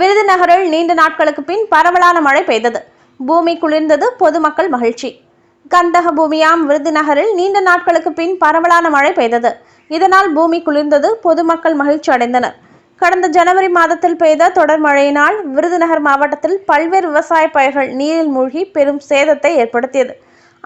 விருதுநகரில் நீண்ட நாட்களுக்கு பின் பரவலான மழை பெய்தது. பூமி குளிர்ந்தது பொதுமக்கள் மகிழ்ச்சி. கந்தக பூமியாம் விருதுநகரில் நீண்ட நாட்களுக்கு பின் பரவலான மழை பெய்தது. இதனால் பூமி குளிர்ந்தது பொதுமக்கள் மகிழ்ச்சி அடைந்தனர். கடந்த ஜனவரி மாதத்தில் பெய்த தொடர் மழையினால் விருதுநகர் மாவட்டத்தில் பல்வேறு விவசாய பயிர்கள் நீரில் மூழ்கி பெரும் சேதத்தை ஏற்படுத்தியது.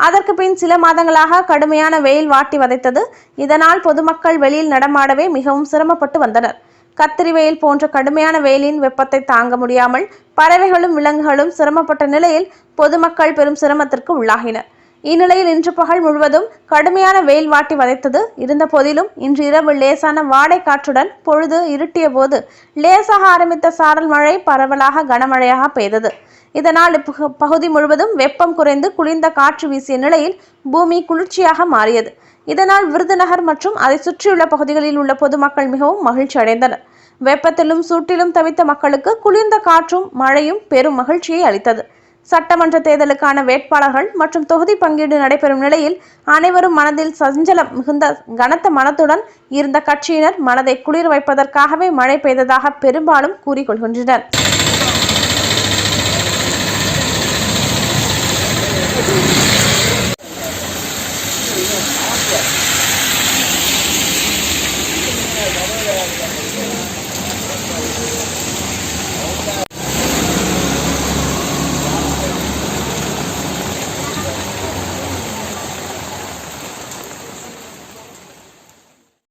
அதற்கு பின் சில மாதங்களாக கடுமையான வெயில் வாட்டி வதைத்தது. இதனால் பொதுமக்கள் வெளியில் நடமாடவே மிகவும் சிரமப்பட்டு வந்தனர். கத்திரி வெயில் போன்ற கடுமையான வெயிலின் வெப்பத்தை தாங்க முடியாமல் பறவைகளும் விலங்குகளும் சிரமப்பட்ட நிலையில் பொதுமக்கள் பெரும் சிரமத்திற்கு உள்ளாகினர் இந்நிலையில் இன்று பகல் முழுவதும் கடுமையான வெயில் வாட்டி வதைத்தது. இருந்த போதிலும் இன்று இரவு லேசான வாடை காற்றுடன் பொழுது இருட்டிய போது லேசாக ஆரம்பித்த சாரல் மழை பரவலாக கனமழையாக பெய்தது. இதனால் பகுதி முழுவதும் வெப்பம் குறைந்து குளிர்ந்த காற்று வீசிய நிலையில் பூமி குளிர்ச்சியாக மாறியது. இதனால் விருதுநகர் மற்றும் அதை சுற்றியுள்ள பகுதிகளில் உள்ள பொதுமக்கள் மிகவும் மகிழ்ச்சி அடைந்தனர். வெப்பத்திலும் சூட்டிலும் தவித்த மக்களுக்கு குளிர்ந்த காற்றும் மழையும் பெரும் மகிழ்ச்சியை அளித்தது. சட்டமன்ற தேர்தலுக்கான வேட்பாளர்கள் மற்றும் தொகுதி பங்கீடு நடைபெறும் நிலையில் அனைவரும் மனதில் சஞ்சலம் மிகுந்த கனத்த மனத்துடன் இருந்த கட்சியினர் மனதை குளிர் வைப்பதற்காகவே மழை பெய்ததாக பெரும்பாலும் கூறிக்கொள்கின்றனர். 里面全是